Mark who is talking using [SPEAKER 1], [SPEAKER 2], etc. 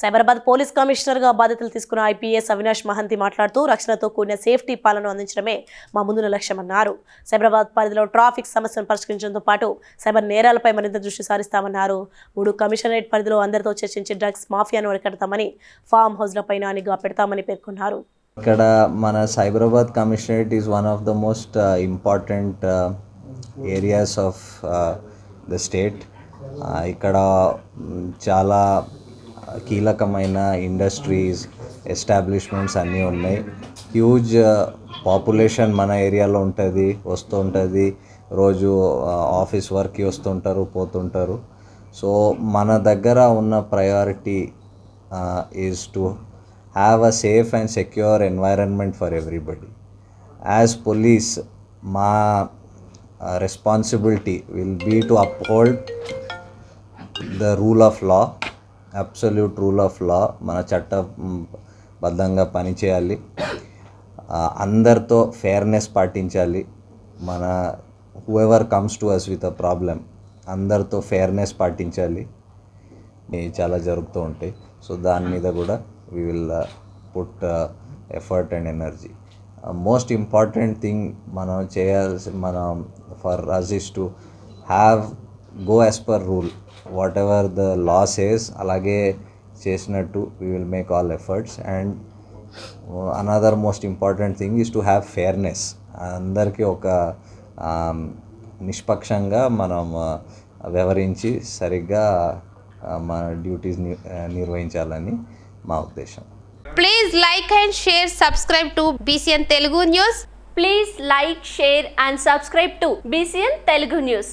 [SPEAKER 1] Cyberabad police కమిషనర్గా బాధ్యతలు తీసుకున్న ఐపీఎస్ అవినాష్ మహంతి మాట్లాడుతూ రక్షణతో కూడిన సేఫ్టీ పాలన అందించడమే మా ముందున్న లక్ష్యమన్నారు. సైబరాబాద్ పరిధిలో ట్రాఫిక్ సమస్యను పరిష్కరించడంతో పాటు సైబర్ నేరాలపై మరింత దృష్టి సారిస్తామన్నారు. మూడు కమిషనరేట్ పరిధిలో అందరితో చర్చించి డ్రగ్స్ మాఫియాను అరికడతామని ఫామ్ హౌస్లపై నిఘా పెడతామని పేర్కొన్నారు.
[SPEAKER 2] ఇక్కడ మన Cyberabad commissionerate is one of the most important areas of the state ఇక్కడ చాలా కీలకమైన ఇండస్ట్రీస్ ఎస్టాబ్లిష్మెంట్స్ అన్నీ ఉన్నాయి. హ్యూజ్ పాపులేషన్ మన ఏరియాలో ఉంటుంది వస్తూ ఉంటుంది రోజు ఆఫీస్ వర్క్కి వస్తుంటారు పోతుంటారు. సో మన దగ్గర ఉన్న priority is to have a safe and secure environment for everybody as police మా responsibility will be to uphold the rule of law absolute rule of law మన చట్టబద్ధంగా పనిచేయాలి. అందరితో ఫేర్నెస్ పాటించాలి. మన whoever comes to us with a problem అందరితో fairness పాటించాలి. చాలా జరుగుతూ ఉంటాయి. సో దాని మీద కూడా we will put effort and energy most important thing మనం చేయాల్సి మనం for us is to have go as per rule whatever the law says అలాగే చేసినట్టు we will make all efforts and another most important thing is to have fairness అందరికీ ఒక um, నిష్పక్షంగా మనం uh, వ్యవహరించి సరిగ్గా uh, మన డ్యూటీస్ uh, నిర్వహించాలని మా ఉద్దేశం.
[SPEAKER 3] Please like and share subscribe to BCN Telugu news
[SPEAKER 4] please like share and subscribe to BCN Telugu news